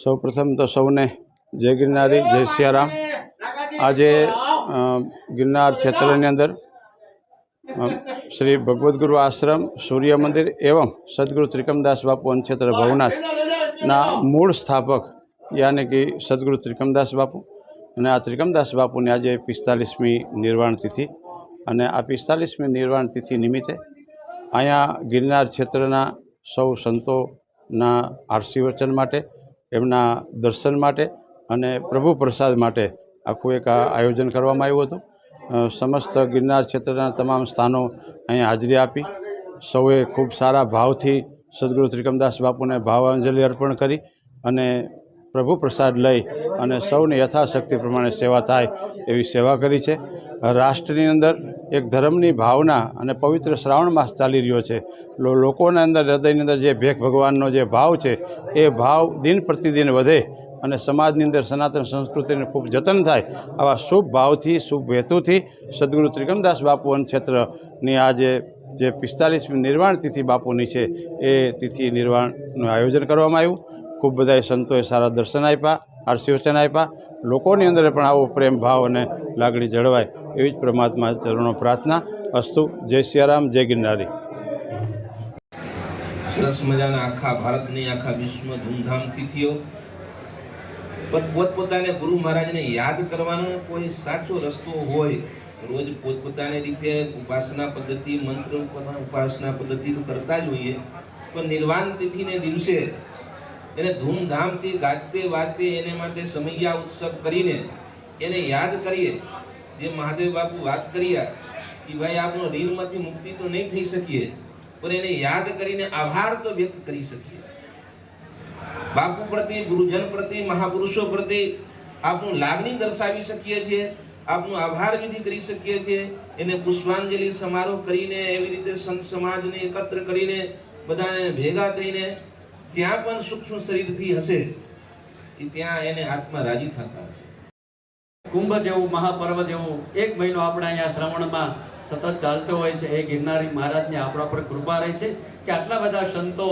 સૌ પ્રથમ તો સૌને જય ગિરનારી, જય સિયારામ. આજે ગિરનાર ક્ષેત્રની અંદર શ્રી ભગવદ્ ગુરુ આશ્રમ, સૂર્ય મંદિર એવં સદગુરુ ત્રિકમદાસ બાપુ અનક્ષેત્ર ભવનાથના મૂળ સ્થાપક યાની કે સદગુરુ ત્રિકમદાસ બાપુ. અને આ ત્રિકમદાસ બાપુની આજે પિસ્તાલીસમી નિર્વાણ તિથિ. અને આ પિસ્તાલીસમી નિર્વાણ તિથિ નિમિત્તે અહીંયા ગિરનાર ક્ષેત્રના સૌ સંતોના આશીર્વચન માટે એમના દર્શન માટે અને પ્રભુ પ્રસાદ માટે આખું એક આયોજન કરવામાં આવ્યું હતું. સમસ્ત ગિરનાર ક્ષેત્રના તમામ સ્થાનો અહીં હાજરી આપી. સૌએ ખૂબ સારા ભાવથી સદગુરુ ત્રિકમદાસ બાપુને ભાવાંજલિ અર્પણ કરી અને પ્રભુ પ્રસાદ લઈ અને સૌને યથાશક્તિ પ્રમાણે સેવા થાય એવી સેવા કરી છે. રાષ્ટ્રની અંદર એક ધર્મની ભાવના અને પવિત્ર શ્રાવણ માસ ચાલી રહ્યો છે. લોકોના અંદર, હૃદયની અંદર જે ભેખ ભગવાનનો જે ભાવ છે, એ ભાવ દિન પ્રતિદિન વધે અને સમાજની અંદર સનાતન સંસ્કૃતિને ખૂબ જતન થાય આવા શુભ ભાવથી, શુભ હેતુથી સદગુરુ ત્રિકમદાસ બાપુ ક્ષેત્રની આજે જે પિસ્તાલીસમી નિર્વાણ તિથિ બાપુની છે, એ તિથિ નિર્વાણનું આયોજન કરવામાં આવ્યું. ખૂબ બધાએ સંતોએ સારા દર્શન આપ્યા આશીર્વચન આપ્યા લોકોની અંદર પણ આવો પ્રેમ, ભાવ અને લાગણી જળવાય એવી જ પરમાત્મા ચરણો પ્રાર્થના. અસ્તુ, જય સિયારામ, જય ગિરનારી. સરસ મજાના આખા ભારતની, આખા વિશ્વ ધૂમધામથી થયો પણ પોતપોતાને ગુરુ મહારાજને યાદ કરવાનો કોઈ સાચો રસ્તો હોય, રોજ પોતપોતાની રીતે ઉપાસના પદ્ધતિ, મંત્ર ઉપાસના પદ્ધતિ તો કરતા જ હોઈએ. પણ નિર્વાણ તિથિને દિવસે એને ધૂમધામથી ગાજતે વાજતે એને માટે સમૈયા ઉત્સવ કરીને એને યાદ કરીએ. જે મહાદેવ બાપુ વાત કર્યા કે ભાઈ આપણો ઋણમાંથી મુક્તિ તો નહીં થઈ શકીએ, પણ એને યાદ કરીને આભાર તો વ્યક્ત કરી શકીએ. બાપુ પ્રતિ ગુરુજન પ્રતિ મહાપુરુષો પ્રત્યે આપનું લાગણી દર્શાવી શકીએ છીએ, આપનું આભાર વિધિ કરી શકીએ છીએ. એને પુષ્પાંજલિ સમારોહ કરીને એવી રીતે સંત સમાજને એકત્ર કરીને બધાને ભેગા થઈને ત્યાં પણ સૂક્ષ્મ શરીરથી હશે, એ ત્યાં એને આત્મા રાજી થતા હશે. કુંભ જેવું, મહાપર્વ જેવું, એક મહિનો આપણે અહીંયા શ્રવણમાં સતત ચાલતો હોય છે. એ ગિરનારી મહારાજને આપણા પર કૃપા રહી છે કે આટલા બધા સંતો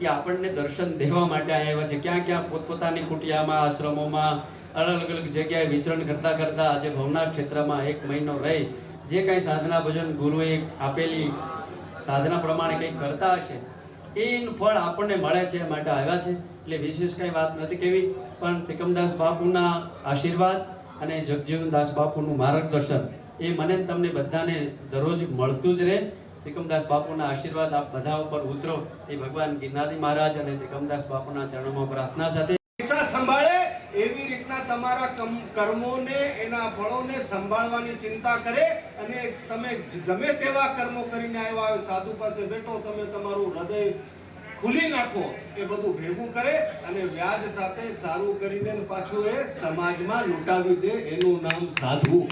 એ આપણને દર્શન દેવા માટે આવ્યા છે. ક્યાં ક્યાં પોતપોતાની કુટિયામાં, આશ્રમોમાં, અલગ અલગ જગ્યાએ વિચરણ કરતા કરતા આજે ભવનાથ ક્ષેત્રમાં એક મહિનો રહી. જે કાંઈ સાધના ભજન ગુરુએ આપેલી, સાધના પ્રમાણે કંઈક કરતા હશે એનું ફળ આપણને મળે છે માટે આવ્યા છે. એટલે વિશેષ કંઈ વાત નથી કેવી, પણ ત્રિકમદાસ બાપુના આશીર્વાદ અને જગજીવનદાસ બાપુનું માર્ગદર્શન, એ મને તમને બધાને દરરોજ મળતું જ રહે. ત્રિકમદાસ બાપુના આશીર્વાદ આપ બધા ઉપર ઉતરો. એ ભગવાન ગિરનારી મહારાજ અને ત્રિકમદાસ બાપુના ચરણોમાં પ્રાર્થના સાથે રીતના તમારા કર્મોને, એના ફળોને સંભાળવાની ચિંતા કરે અને તમે ગમે તેવા કર્મો કરીને આવ્યા હોય, સાધુ પાસે બેઠો, તમે તમારું હૃદય ખુલી નાખો, એ બધું ભેગું કરે અને વ્યાજ સાથે સારું કરીને પાછું એ સમાજમાં લૂંટાવી દે, એનું નામ સાધુ.